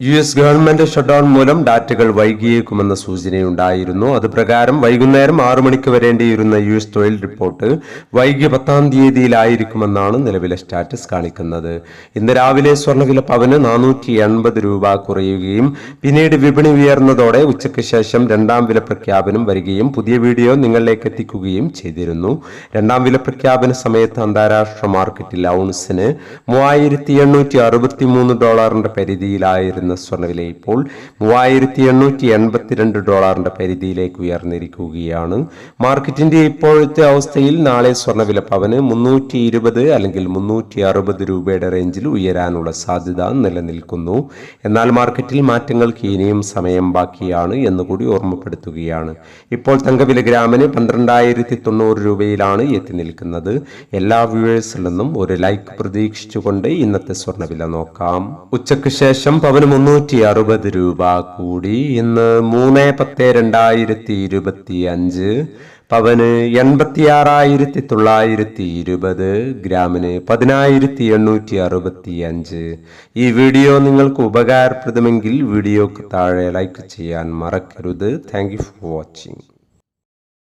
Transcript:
U S government shutdown മൂലം ഡാറ്റകൾ വൈകിയേക്കുമെന്ന സൂചനയുണ്ടായിരുന്നു. അത് പ്രകാരം വൈകുന്നേരം ആറു മണിക്ക് വരേണ്ടിയിരുന്ന യു എസ് തൊഴിൽ റിപ്പോർട്ട് വൈകി പത്താം തീയതിയിലായിരിക്കുമെന്നാണ് നിലവിലെ സ്റ്റാറ്റസ് കാണിക്കുന്നത്. ഇന്ന് രാവിലെ സ്വർണവില പവന് നാനൂറ്റി എൺപത് രൂപ കുറയുകയും പിന്നീട് വിപണി ഉയർന്നതോടെ ഉച്ചയ്ക്ക് ശേഷം രണ്ടാം വില പ്രഖ്യാപനം വരികയും പുതിയ വീഡിയോ നിങ്ങളിലേക്ക് എത്തിക്കുകയും ചെയ്തിരുന്നു. രണ്ടാം വില പ്രഖ്യാപന സമയത്ത് അന്താരാഷ്ട്ര മാർക്കറ്റിൽ ഔൺസിന് മൂവായിരത്തി ഡോളറിന്റെ പരിധിയിലായിരുന്ന സ്വർണവില ഇപ്പോൾ മൂവായിരത്തി എണ്ണൂറ്റി എൺപത്തിരണ്ട് ഡോളറിന്റെ പരിധിയിലേക്ക് ഉയർന്നിരിക്കുകയാണ്. മാർക്കറ്റിന്റെ ഇപ്പോഴത്തെ അവസ്ഥയിൽ നാളെ സ്വർണവില പവന് മുന്നൂറ്റി ഇരുപത് അല്ലെങ്കിൽ മുന്നൂറ്റി അറുപത് രൂപയുടെ റേഞ്ചിൽ ഉയരാനുള്ള സാധ്യത നിലനിൽക്കുന്നു. എന്നാൽ മാർക്കറ്റിൽ മാറ്റങ്ങൾക്ക് ഇനിയും സമയം ബാക്കിയാണ് എന്നുകൂടി ഓർമ്മപ്പെടുത്തുകയാണ്. ഇപ്പോൾ തങ്കവില ഗ്രാമിന് പന്ത്രണ്ടായിരത്തി തൊണ്ണൂറ് രൂപയിലാണ് എത്തി നിൽക്കുന്നത്. എല്ലാ വ്യൂവേഴ്സിൽ നിന്നും ഒരു ലൈക്ക് പ്രതീക്ഷിച്ചുകൊണ്ട് ഇന്നത്തെ സ്വർണവില നോക്കാം. ഉച്ചയ്ക്ക് ശേഷം പവന് മുന്നൂറ്റി അറുപത് രൂപ കൂടി. ഇന്ന് മൂന്ന് പത്ത് രണ്ടായിരത്തി ഇരുപത്തി അഞ്ച് പവന് എൺപത്തിയാറായിരത്തി തൊള്ളായിരത്തി ഇരുപത്. ഗ്രാമിന് പതിനായിരത്തി എണ്ണൂറ്റി അറുപത്തി അഞ്ച് ഈ വീഡിയോ നിങ്ങൾക്ക് ഉപകാരപ്രദമെങ്കിൽ വീഡിയോക്ക് താഴെ ലൈക്ക് ചെയ്യാൻ മറക്കരുത്. Thank for watching